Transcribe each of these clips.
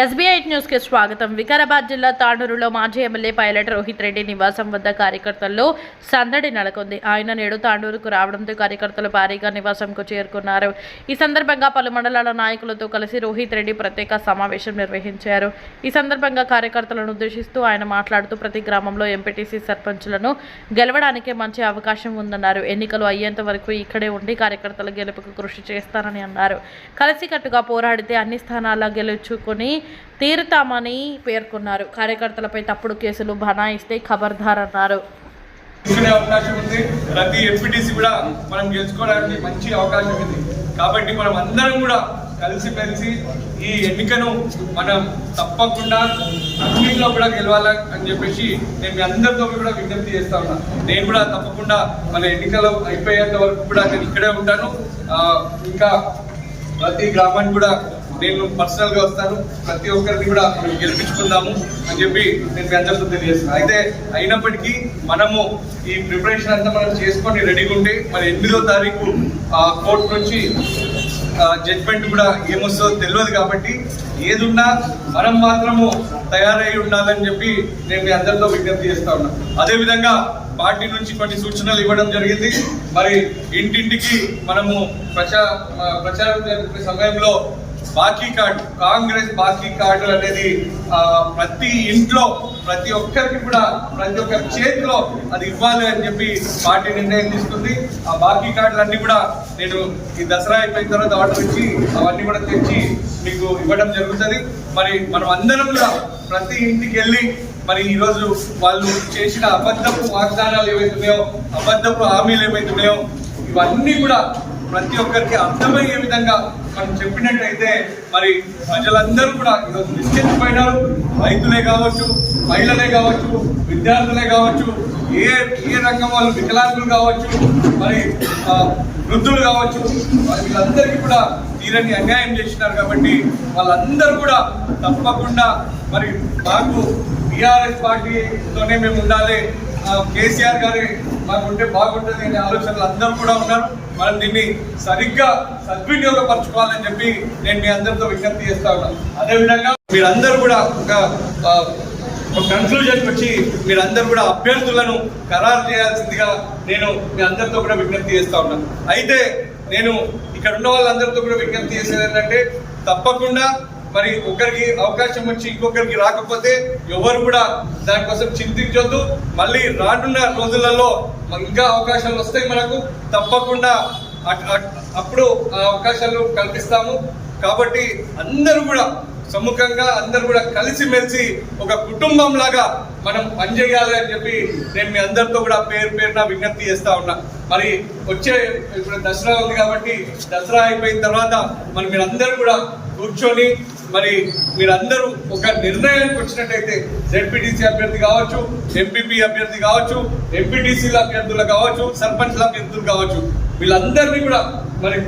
SBI న్యూస్కి స్వాగతం. వికారాబాద్ జిల్లా తాండూరులో మాజీ ఎమ్మెల్యే పైలట్ రోహిత్ రెడ్డి నివాసం వద్ద కార్యకర్తల్లో సందడి నెలకొంది. ఆయన నేడు తాండూరుకు రావడంతో కార్యకర్తలు భారీగా నివాసంకు చేరుకున్నారు. ఈ సందర్భంగా పలు మండలాల నాయకులతో కలిసి రోహిత్ రెడ్డి ప్రత్యేక సమావేశం నిర్వహించారు. ఈ సందర్భంగా కార్యకర్తలను ఉద్దేశిస్తూ ఆయన మాట్లాడుతూ ప్రతి గ్రామంలో ఎంపీటీసీ సర్పంచులను గెలవడానికి మంచి అవకాశం ఉందన్నారు. ఎన్నికలు అయ్యేంత వరకు ఇక్కడే ఉండి కార్యకర్తల గెలుపుకు కృషి చేస్తారని అన్నారు. కలిసికట్టుగా పోరాడితే అన్ని స్థానాల గెలుచుకొని తీరుతామని పేర్కొన్నారు. కార్యకర్తలపై తప్పుడు కేసులు బనాయిస్తే ఖబర్దార్ అన్నారు అవకాశం ఉంది. ప్రతి ఎంపీటీసీ కూడా మనం గెలుచుకోవడానికి మంచి అవకాశం ఉంది. కాబట్టి మనం అందరం కూడా కలిసి కలిసి ఈ ఎన్నికను మనం తప్పకుండా అన్నింటిలో కూడా గెలవాలా అని చెప్పేసి నేను మీ అందరితో కూడా విజ్ఞప్తి చేస్తా ఉన్నా. నేను కూడా తప్పకుండా మన ఎన్నికలు అయిపోయేంత వరకు కూడా నేను ఇక్కడే ఉంటాను. ఇంకా ప్రతి గ్రామానికి కూడా నేను పర్సనల్గా వస్తాను. ప్రతి ఒక్కరిని కూడా మేము గెలిపించుకుందాము అని చెప్పి నేను మీ అందరితో తెలియజేస్తాను అయితే అయినప్పటికీ మనము ఈ ప్రిపరేషన్ అంతా మనం చేసుకొని రెడీగా ఉంటే మరి ఎనిమిదో తారీఖు కోర్టు నుంచి జడ్జ్మెంట్ కూడా ఏమొస్తుందో తెలియదు కాబట్టి ఏదున్నా మనం మాత్రము తయారై ఉండాలని చెప్పి నేను మీ అందరితో విజ్ఞప్తి చేస్తా ఉన్నా. అదేవిధంగా పార్టీ నుంచి కొన్ని సూచనలు ఇవ్వడం జరిగింది. మరి ఇంటింటికి మనము ప్రచార ప్రచారం జరిగిన సమయంలో బాకీ కార్డు కాంగ్రెస్ బాకీ కార్డు అనేది ప్రతి ఇంట్లో ప్రతి ఒక్కరికి కూడా ప్రతి ఒక్కరి చేతిలో అది ఇవ్వాలి అని చెప్పి పార్టీ నిర్ణయం తీసుకుంది. ఆ బాకీ కార్డులు అన్ని కూడా నేను ఈ దసరా అయిపోయిన తర్వాత ఆర్డర్ ఇచ్చి అవన్నీ కూడా తెచ్చి మీకు ఇవ్వడం జరుగుతుంది. మరి మనం అందరం కూడా ప్రతి ఇంటికి వెళ్ళి మరి ఈరోజు వాళ్ళు చేసిన అబద్ధపు వాగ్దానాలు ఏవైతున్నాయో అబద్ధపు హామీలు ఏవైతున్నాయో ఇవన్నీ కూడా ప్రతి ఒక్కరికి అర్థమయ్యే విధంగా మనం చెప్పినట్టయితే మరి ప్రజలందరూ కూడా ఈరోజు నిశ్చయించిపోయినారు రైతులే కావచ్చు మహిళలే కావచ్చు విద్యార్థులే కావచ్చు ఏ ఏ రంగం వాళ్ళు వికలాంగులు కావచ్చు మరి వృద్ధులు కావచ్చు వీళ్ళందరికీ కూడా తీరని అన్యాయం చేసినారు కాబట్టి వాళ్ళందరూ కూడా తప్పకుండా మరి మాకు టీఆర్ఎస్ పార్టీతోనే మేము ఉండాలి. కేసీఆర్ గారి మాకు ఉంటే బాగుంటుంది అనే ఆలోచనలు అందరూ కూడా ఉన్నారు. మనం దీన్ని సరిగ్గా సద్వినియోగపరచుకోవాలని చెప్పి నేను మీ అందరితో విజ్ఞప్తి చేస్తా ఉన్నాను అదేవిధంగా మీరందరూ కూడా ఒక ఆ, ఒక కన్క్లూజన్కి వచ్చి మీరందరూ కూడా అభ్యర్థులను ఖరారు చేయాల్సిందిగా నేను మీ అందరితో కూడా విజ్ఞప్తి చేస్తా ఉన్నాను అయితే నేను ఇక్కడ ఉన్న వాళ్ళందరితో కూడా విజ్ఞప్తి చేసేది ఏంటంటే తప్పకుండా మరి ఒకరికి అవకాశం వచ్చి ఇంకొకరికి రాకపోతే ఎవరు కూడా దానికోసం చింతించొద్దు. మళ్ళీ రానున్న రోజులలో ఇంకా అవకాశాలు వస్తాయి మనకు. తప్పకుండా అప్పుడు ఆ అవకాశాలు కల్పిస్తాము. కాబట్టి అందరూ కూడా సముఖంగా అందరూ కూడా కలిసిమెలిసి ఒక కుటుంబం లాగా మనం పనిచేయాలి అని చెప్పి నేను మీ అందరితో కూడా పేరు పేరున విజ్ఞప్తి చేస్తా ఉన్నా. మరి వచ్చే ఇప్పుడు దసరా ఉంది కాబట్టి దసరా అయిపోయిన తర్వాత మరి మీరందరూ కూడా కూర్చొని మరి మీరందరూ ఒక నిర్ణయానికి వచ్చినట్టయితే జెడ్పీటీసీ అభ్యర్థి కావచ్చు ఎంపీపీ అభ్యర్థి కావచ్చు ఎంపీటీసీల అభ్యర్థులు కావచ్చు సర్పంచ్ల అభ్యర్థులు కావచ్చు వీళ్ళందరినీ కూడా మరి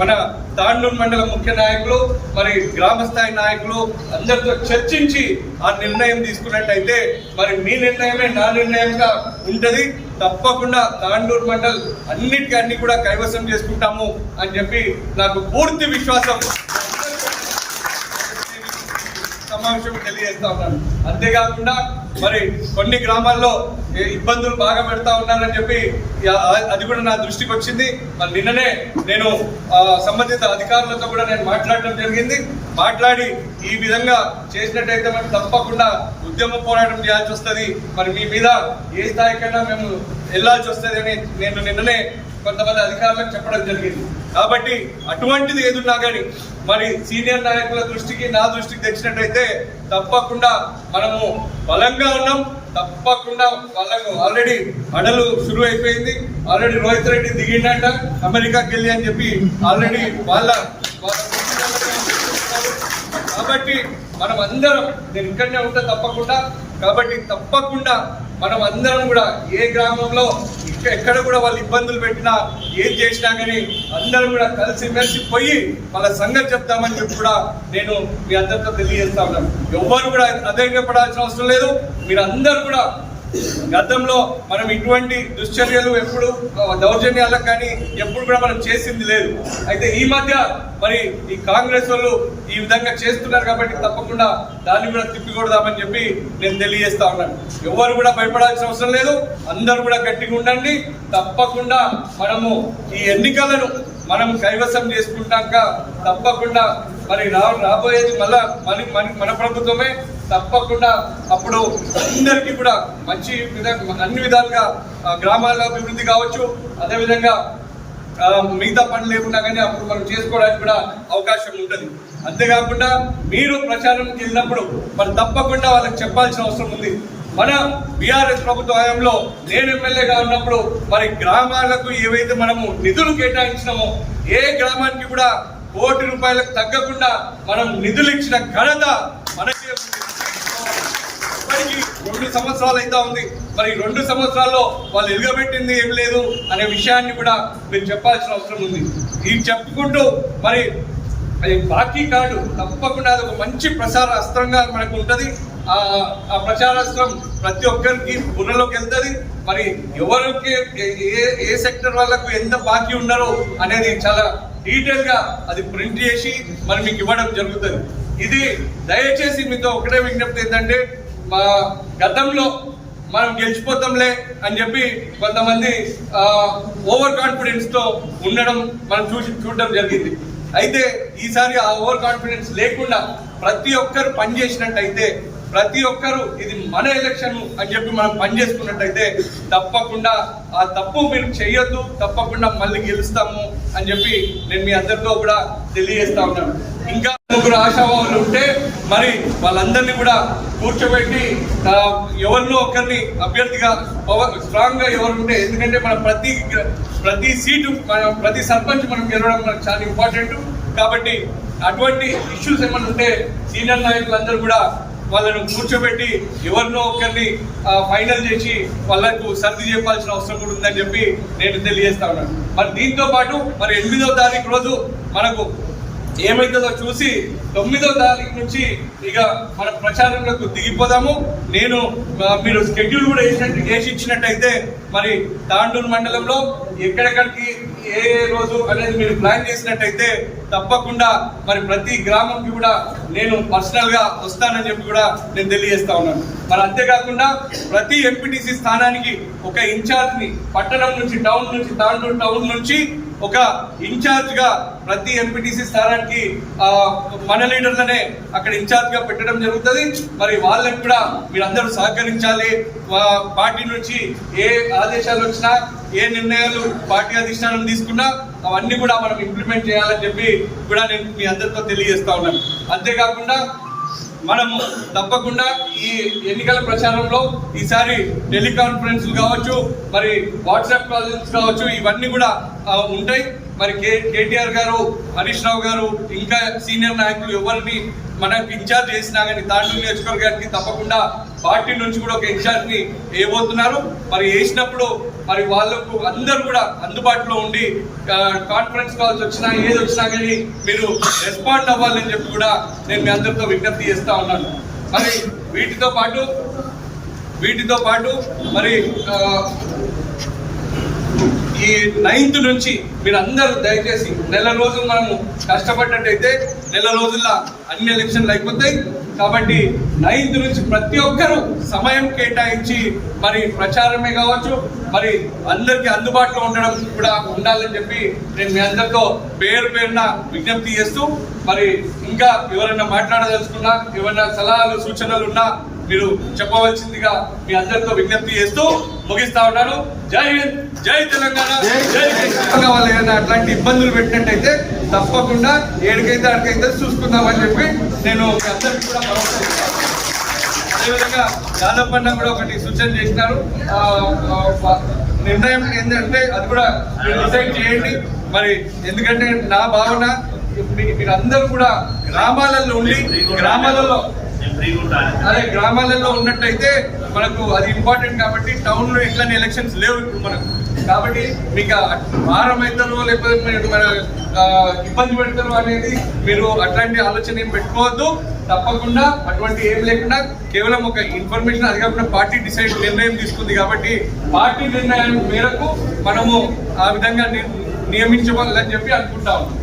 మన తాండూరు మండలం ముఖ్య నాయకులు మరి గ్రామ స్థాయి నాయకులు అందరితో చర్చించి ఆ నిర్ణయం తీసుకున్నట్టయితే మరి మీ నిర్ణయమే నా నిర్ణయంగా ఉంటుంది. తప్పకుండా తాండూరు మండల్ అన్నిటికీ అన్ని కూడా కైవసం చేసుకుంటాము అని చెప్పి నాకు పూర్తి విశ్వాసం. సమావేశం తెలియజేస్తా ఉన్నాను. అంతేకాకుండా మరి కొన్ని గ్రామాల్లో ఏ ఇబ్బందులు బాగా పెడతా ఉన్నారని చెప్పి అది కూడా నా దృష్టికి వచ్చింది. మరి నిన్ననే నేను సంబంధిత అధికారులతో కూడా నేను మాట్లాడడం జరిగింది. మాట్లాడి ఈ విధంగా చేసినట్టయితే మనం తప్పకుండా ఉద్యమ పోరాటం చేయాల్సి వస్తుంది. మరి మీ మీద ఏ స్థాయికైనా మేము వెళ్ళాల్సి వస్తుంది అని నేను నిన్ననే కొంతమంది అధికారులకు చెప్పడం జరిగింది. కాబట్టి అటువంటిది ఏదున్నా కానీ మరి సీనియర్ నాయకుల దృష్టికి నా దృష్టికి తెచ్చినట్టయితే తప్పకుండా మనము బలంగా ఉన్నాం. తప్పకుండా వాళ్ళకు ఆల్రెడీ అడలు షురు అయిపోయింది. ఆల్రెడీ రోహిత్ రెడ్డి దిగిండంట. అమెరికాకి వెళ్ళి అని చెప్పి ఆల్రెడీ వాళ్ళ కాబట్టి మనం అందరం నేను ఇక్కడనే ఉంటా తప్పకుండా. కాబట్టి తప్పకుండా మనం అందరం కూడా ఏ గ్రామంలో ఎక్కడ కూడా వాళ్ళు ఇబ్బందులు పెట్టినా ఏం చేసినా కానీ అందరూ కూడా కలిసి మెలిసి పోయి వాళ్ళ సంగతి చెప్తామని చెప్పి కూడా నేను మీ అందరితో తెలియజేస్తా ఉన్నాను. ఎవ్వరు కూడా అధైర్యపడాల్సిన అవసరం లేదు. మీరు అందరూ కూడా గతంలో మనం ఇటువంటి దుశ్చర్యలు ఎప్పుడు దౌర్జన్యాలకు కానీ ఎప్పుడు కూడా మనం చేసింది లేదు. అయితే ఈ మధ్య మరి ఈ కాంగ్రెస్ వాళ్ళు ఈ విధంగా చేస్తున్నారు కాబట్టి తప్పకుండా దాన్ని కూడా తిప్పికొడదామని చెప్పి నేను తెలియజేస్తా ఉన్నాను. ఎవరు కూడా భయపడాల్సిన అవసరం లేదు. అందరూ కూడా గట్టిగా ఉండండి. తప్పకుండా మనము ఈ ఎన్నికలను మనం కైవసం చేసుకుంటాక తప్పకుండా మరి రా రాబోయేది మళ్ళా మన- మన ప్రభుత్వమే. తప్పకుండా అప్పుడు అందరికీ కూడా మంచి విధంగా అన్ని విధాలుగా గ్రామాల్లో గ్రామాల అభివృద్ధి కావచ్చు. అదేవిధంగా మిగతా పనులు లేకుండా కానీ అప్పుడు మనం చేసుకోవడానికి కూడా అవకాశం ఉంటుంది. అంతేకాకుండా మీరు ప్రచారంకి వెళ్ళినప్పుడు మరి తప్పకుండా వాళ్ళకి చెప్పాల్సిన అవసరం ఉంది. మన బీఆర్ఎస్ ప్రభుత్వ హయాంలో నేను ఎమ్మెల్యేగా ఉన్నప్పుడు మరి గ్రామాలకు ఏవైతే మనము నిధులు కేటాయించినామో ఏ గ్రామానికి కూడా కోటి రూపాయలకు తగ్గకుండా మనం నిధులు ఇచ్చిన ఘనత మనకే ఇప్పటికి రెండు సంవత్సరాలు అయితే ఉంది. మరి రెండు సంవత్సరాల్లో వాళ్ళు ఎలుగబెట్టింది ఏం లేదు అనే విషయాన్ని కూడా మీరు చెప్పాల్సిన అవసరం ఉంది. ఇది చెప్పుకుంటూ మరి అది బాకీ కార్డు తప్పకుండా అది ఒక మంచి ప్రచార అస్త్రంగా మనకు ఉంటుంది. ఆ ప్రచారాస్త్రం ప్రతి ఒక్కరికి బుర్రలోకి వెళ్తుంది. మరి ఎవరికి ఏ- ఏ సెక్టర్ వాళ్ళకు ఎంత బాకీ ఉన్నారో అనేది చాలా డీటెయిల్గా అది ప్రింట్ చేసి మరి మీకు ఇవ్వడం జరుగుతుంది. ఇది దయచేసి మీతో ఒకటే విజ్ఞప్తి ఏంటంటే మా గతంలో మనం గెలిచిపోతాంలే అని చెప్పి కొంతమంది ఓవర్ కాన్ఫిడెన్స్తో ఉండడం మనం చూసి చూడడం జరిగింది. అయితే ఈసారి ఆ ఓవర్ కాన్ఫిడెన్స్ లేకుండా ప్రతి ఒక్కరు పని చేసినట్టయితే ప్రతి ఒక్కరు ఇది మన ఎలక్షన్ అని చెప్పి మనం పని చేసుకున్నట్టయితే తప్పకుండా ఆ తప్పు మీరు చేయొద్దు తప్పకుండా మళ్ళీ గెలుస్తాము అని చెప్పి నేను మీ అందరితో కూడా తెలియజేస్తా ఉన్నాను. ఇంకా ముగ్గురు ఆశావాహులు ఉంటే మరి వాళ్ళందరినీ కూడా కూర్చోబెట్టి ఎవరినో ఒకరిని అభ్యర్థిగా పవర్ స్ట్రాంగ్గా ఎవరు ఉంటే ఎందుకంటే మనం ప్రతి ప్రతి సీటు మనం ప్రతి సర్పంచ్ మనం గెలవడం మనకు చాలా ఇంపార్టెంట్. కాబట్టి అటువంటి ఇష్యూస్ ఏమైనా ఉంటే సీనియర్ నాయకులందరూ కూడా వాళ్ళను కూర్చోబెట్టి ఎవరినో ఒకరిని ఫైనల్ చేసి వాళ్ళకు సర్ది చెప్పాల్సిన అవసరం కూడా ఉందని చెప్పి నేను తెలియజేస్తా ఉన్నాను. మరి దీంతో పాటు మరి ఎనిమిదో తారీఖు రోజు మనకు ఏమైతుందో చూసి తొమ్మిదో తారీఖు నుంచి ఇక మన ప్రచారంలోకి దిగిపోదాము. నేను మీరు స్కెడ్యూల్ కూడా వేసినట్టు వేసి ఇచ్చినట్టయితే మరి తాండూరు మండలంలో ఎక్కడెక్కడికి ఏ ఏ రోజు అనేది మీరు ప్లాన్ చేసినట్టయితే తప్పకుండా మరి ప్రతి గ్రామంకి కూడా నేను పర్సనల్గా వస్తానని చెప్పి కూడా నేను తెలియజేస్తా ఉన్నాను. మరి అంతేకాకుండా ప్రతి ఎంపీటీసీ స్థానానికి ఒక ఇన్ఛార్జ్ని పట్టణం నుంచి టౌన్ నుంచి తాండూరు టౌన్ నుంచి ఒక ఇన్ఛార్జ్గా ప్రతి ఎంపీటీసీ స్థానానికి మన లీడర్లనే అక్కడ ఇన్ఛార్జ్గా పెట్టడం జరుగుతుంది. మరి వాళ్ళకి కూడా మీరందరూ సహకరించాలి. పార్టీ నుంచి ఏ ఆదేశాలు వచ్చినా ఏ నిర్ణయాలు పార్టీ అధిష్టానం తీసుకున్నా అవన్నీ కూడా మనం ఇంప్లిమెంట్ చేయాలని చెప్పి కూడా నేను మీ అందరితో తెలియజేస్తా ఉన్నాను. అంతేకాకుండా మనము తప్పకుండా ఈ ఎన్నికల ప్రచారంలో ఈసారి టెలికాన్ఫరెన్స్ కావచ్చు మరి వాట్సాప్ కాల్స్ కావచ్చు ఇవన్నీ కూడా ఉంటాయి. మరి కే కేటీఆర్ గారు హరీష్ రావు గారు ఇంకా సీనియర్ నాయకులు ఎవరిని మనకు ఇన్ఛార్జ్ చేసినా కానీ తాండూరు నియోజకవర్గానికి తప్పకుండా పార్టీ నుంచి కూడా ఒక ఇన్ఛార్జ్ని వేయబోతున్నారు మరి వేసినప్పుడు మరి వాళ్ళకు అందరూ కూడా అందుబాటులో ఉండి కాన్ఫరెన్స్ కాల్స్ వచ్చినా ఏది వచ్చినా కానీ మీరు రెస్పాండ్ అవ్వాలని చెప్పి కూడా నేను మీ అందరితో విజ్ఞప్తి చేస్తూ ఉన్నాను. మరి వీటితో పాటు వీటితో పాటు మరి ఈ నైన్త్ నుంచి మీరు అందరూ దయచేసి నెల రోజులు మనము కష్టపడ్డట్టయితే నెల రోజుల్లో అన్ని ఎలక్షన్లు అయిపోతాయి. కాబట్టి నైన్త్ నుంచి ప్రతి ఒక్కరూ సమయం కేటాయించి మరి ప్రచారమే కావచ్చు మరి అందరికీ అందుబాటులో ఉండడం కూడా ఉండాలని చెప్పి నేను మీ అందరితో పేరు పేరున విజ్ఞప్తి చేస్తూ మరి ఇంకా ఎవరైనా మాట్లాడదలుచుకున్నా ఎవరైనా సలహాలు సూచనలు ఉన్నా మీరు చెప్పవలసిందిగా మీ అందరితో విజ్ఞప్తి చేస్తూ ముగిస్తా ఉన్నాను. జై హింద్ జై తెలంగాణ జై వాళ్ళు ఏదైనా అట్లాంటి ఇబ్బందులు పెట్టినట్టయితే తప్పకుండా ఏడికైతే అడికైతే చూసుకుందామని చెప్పి నేను అందరికీ కూడా అదేవిధంగా దాదాపన్న కూడా ఒకటి సూచన చేసినారు. నిర్ణయం ఏంటంటే అది కూడా డిసైడ్ చేయండి. మరి ఎందుకంటే నా భావన మీరు మీరందరూ కూడా గ్రామాలలో ఉండి గ్రామాలలో అదే గ్రామాలలో ఉన్నట్టయితే మనకు అది ఇంపార్టెంట్ కాబట్టి టౌన్లో ఇట్లాంటి ఎలక్షన్స్ లేవు ఇప్పుడు మనకు. కాబట్టి మీకు ఆ భారం అవుతారో లేకపోతే మీరు మన ఇబ్బంది పెడతారు అనేది మీరు అట్లాంటి ఆలోచన ఏం పెట్టుకోవద్దు. తప్పకుండా అటువంటి ఏం లేకుండా కేవలం ఒక ఇన్ఫర్మేషన్ అది కాకుండా పార్టీ డిసైడ్ నిర్ణయం తీసుకుంది కాబట్టి పార్టీ నిర్ణయం మేరకు మనము ఆ విధంగా ని- నియమించవాలని చెప్పి అనుకుంటా ఉన్నాం.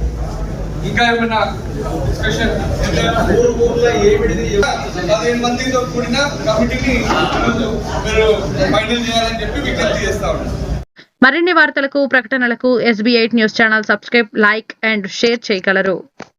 ఇంకా ఏమైనా డిస్కషన్ పదిహేను మందితో కూడిన కమిటీని మీరు ఫైనల్ చేయాలని చెప్పి విజ్ఞప్తి చేస్తా ఉన్నాం. మరిన్ని వార్తలకు ప్రకటనలకు SB eight news channel subscribe like and share చేయగలరు.